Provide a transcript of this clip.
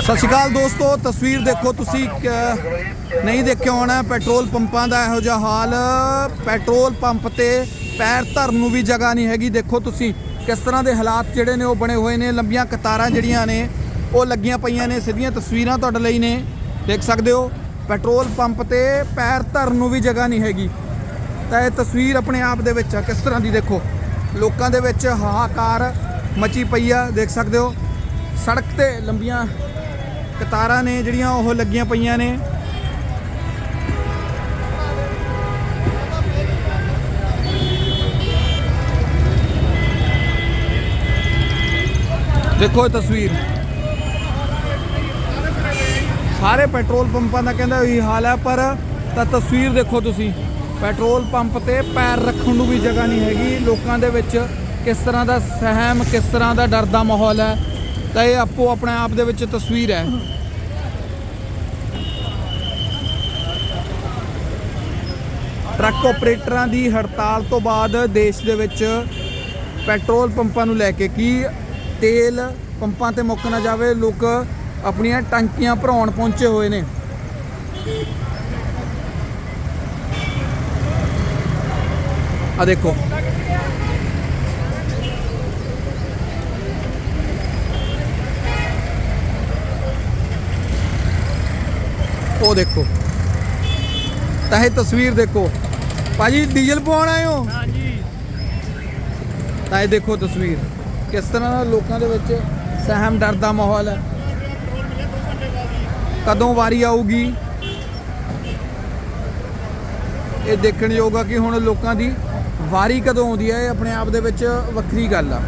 ਸਤਿ ਸ਼੍ਰੀ ਅਕਾਲ ਦੋਸਤੋ, ਤਸਵੀਰ ਦੇਖੋ ਤੁਸੀਂ ਕ- ਨਹੀਂ ਦੇਖਿਆ ਹੋਣਾ, ਪੈਟਰੋਲ ਪੰਪਾਂ ਦਾ ਇਹੋ ਜਿਹਾ ਹਾਲ। ਪੈਟਰੋਲ ਪੰਪ ਤੇ ਪੈਰ ਧਰਨ ਨੂੰ ਵੀ ਜਗ੍ਹਾ ਨਹੀਂ ਹੈਗੀ। ਦੇਖੋ ਤੁਸੀਂ ਕਿਸ ਤਰ੍ਹਾਂ ਦੇ ਹਾਲਾਤ ਜਿਹੜੇ ਨੇ ਉਹ ਬਣੇ ਹੋਏ ਨੇ। ਲੰਬੀਆਂ ਕਤਾਰਾਂ ਜਿਹੜੀਆਂ ਨੇ, ਉਹ ਲੱਗੀਆਂ ਪਈਆਂ ਨੇ, ਸਿੱਧੀਆਂ ਤਸਵੀਰਾਂ ਤੁਹਾਡੇ ਲਈ ਨੇ। ਦੇਖ ਸਕਦੇ ਹੋ, ਪੈਟਰੋਲ ਪੰਪ ਤੇ ਪੈਰ ਧਰਨ ਨੂੰ ਵੀ ਜਗ੍ਹਾ ਨਹੀਂ ਹੈਗੀ। ਤਾਂ ਇਹ ਤਸਵੀਰ ਆਪਣੇ ਆਪ ਦੇ ਵਿੱਚ ਆ। ਕਿਸ ਤਰ੍ਹਾਂ ਦੀ ਦੇਖੋ, ਲੋਕਾਂ ਦੇ ਵਿੱਚ ਹਾਹਾਕਾਰ ਮਚੀ ਪਈ ਆ। ਦੇਖ ਸਕਦੇ ਹੋ ਸੜਕ ਤੇ ਲੰਬੀਆਂ ਕਤਾਰਾਂ ਨੇ ਜਿਹੜੀਆਂ ਉਹ ਲੱਗੀਆਂ ਪਈਆਂ ਨੇ। ਦੇਖੋ ਇਹ ਤਸਵੀਰ। ਸਾਰੇ ਪੈਟਰੋਲ ਪੰਪਾਂ ਦਾ ਕਹਿੰਦਾ ਇਹੀ ਹਾਲ ਹੈ, ਪਰ ਤਾਂ ਤਸਵੀਰ ਦੇਖੋ ਤੁਸੀਂ। ਪੈਟਰੋਲ ਪੰਪ ਤੇ ਪੈਰ ਰੱਖਣ ਨੂੰ ਵੀ ਜਗ੍ਹਾ ਨਹੀਂ ਹੈਗੀ। ਲੋਕਾਂ ਦੇ ਵਿੱਚ ਕਿਸ ਤਰ੍ਹਾਂ ਦਾ ਸਹਿਮ, ਕਿਸ ਤਰ੍ਹਾਂ ਦਾ ਡਰ ਦਾ ਮਾਹੌਲ ਹੈ। ਤਾਂ ਇਹ ਆਪੋ ਆਪਣੇ ਆਪ ਦੇ ਵਿੱਚ ਤਸਵੀਰ ਹੈ। ਟਰੱਕ ਆਪਰੇਟਰਾਂ ਦੀ ਹੜਤਾਲ ਤੋਂ ਬਾਅਦ ਦੇਸ਼ ਦੇ ਵਿੱਚ ਪੈਟਰੋਲ ਪੰਪਾਂ ਨੂੰ ਲੈ ਕੇ ਕੀ ਤੇਲ ਪੰਪਾਂ ਤੇ ਮੁੱਕ ਨਾ ਜਾਵੇ, ਲੋਕ ਆਪਣੀਆਂ ਟੰਕੀਆਂ ਭਰਾਉਣ ਪਹੁੰਚੇ ਹੋਏ ਨੇ। ਆ ਦੇਖੋ। ਉਹ ਦੇਖੋ। ਤਾਂ ਇਹ ਤਸਵੀਰ ਦੇਖੋ। ਭਾਜੀ ਡੀਜ਼ਲ ਪਵਾਉਣ ਆਏ ਹੋ? ਹਾਂਜੀ। ਤਾਂ ਇਹ ਦੇਖੋ ਤਸਵੀਰ। ਕਿਸ ਤਰ੍ਹਾਂ ਲੋਕਾਂ ਦੇ ਵਿੱਚ ਸਹਿਮ ਡਰ ਦਾ ਮਾਹੌਲ ਹੈ? ਕਦੋਂ ਵਾਰੀ ਆਊਗੀ? ਇਹ ਦੇਖਣ ਯੋਗ ਆ ਕਿ ਹੁਣ ਲੋਕਾਂ ਦੀ ਵਾਰੀ ਕਦੋਂ ਆਉਂਦੀ ਹੈ? ਇਹ ਆਪਣੇ ਆਪ ਦੇ ਵਿੱਚ ਵੱਖਰੀ ਗੱਲ ਆ।